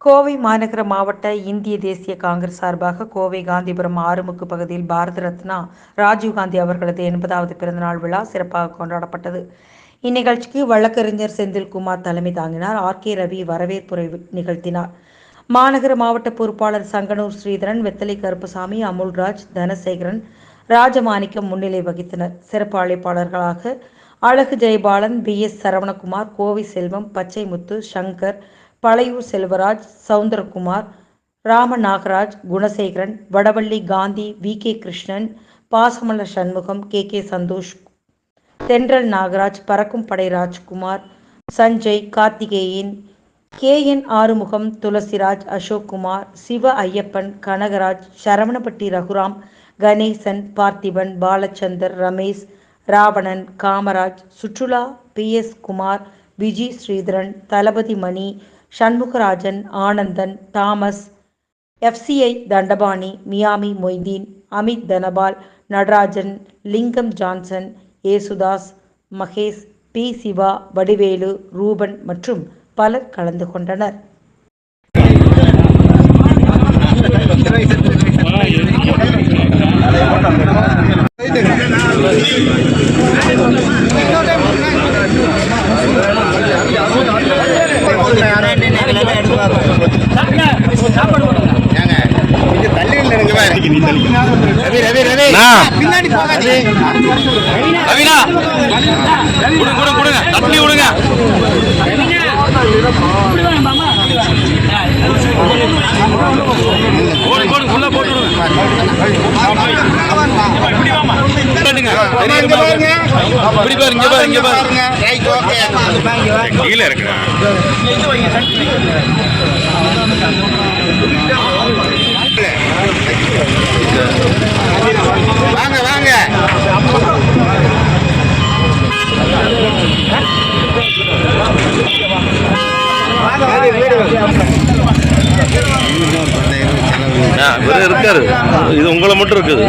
கோவை மாநகர மாவட்ட இந்திய தேசிய காங்கிரஸ் சார்பாக கோவை காந்திபுரம் ஆறுமுக்கு பகுதியில் பாரத ரத்னா ராஜீவ்காந்தி அவர்களது எண்பதாவது பிறந்தநாள் விழா சிறப்பாக கொண்டாடப்பட்டது. இந்நிகழ்ச்சிக்கு வழக்கறிஞர் செந்தில்குமார் தலைமை தாங்கினார். ஆர். கே. ரவி வரவேற்புரை நிகழ்த்தினார். மாநகர மாவட்ட பொறுப்பாளர் சங்கனூர் ஸ்ரீதரன் வெத்தலை கருப்புசாமி அமுல்ராஜ் தனசேகரன் ராஜமாணிக்கம் முன்னிலை வகித்தனர். சிறப்பு அழைப்பாளர்களாக Azhagu Jayapalan P. S. Saravanakumar Kovai Selvam Pachaimuthu Shankar Palaiyur Selvaraj Soundarakumar Rama Nagaraj Gunasekaran Vadavalli Gandhi V. K. Krishnan Pasamalar Shanmugam K. K. Santhosh Thendral Nagaraj பறக்கும் படை ராஜ்குமார் சஞ்சய் கார்த்திகேயன் கே. என். ஆறுமுகம் துளசிராஜ் அசோக்குமார் சிவ ஐயப்பன் கனகராஜ் சரவணப்பட்டி ரகுராம் கணேசன் பார்த்திபன் பாலச்சந்தர் ரமேஷ் ராவணன் காமராஜ் சுற்றுலா P. S. Kumar Viji Sridharan Thalapathi Mani Shanmugarajan Anandan Thomas FCI Dhandapani Miami Moideen Amit Dhanapal Natarajan Lingam Johnson Yesudas Mahesh P. Siva Vadivelu Ruben மற்றும் பலர் கலந்து கொண்டனர். ஏங்க கொஞ்சம் தள்ளி ரவி ரவி ரவி பின்னாடி ரவினா கொடுங்க கொடுங்க கொடுங்க தள்ளி விடுங்க போடு போடு உள்ள போட்டு விடுங்க காட்டுங்க. பெரிய இங்க பாருங்க இப்படி பாரு இங்க பாரு இங்க பாரு. பாருங்க. கீழே. இவர் இருக்காரு. இது உங்களை மட்டும் இருக்குது.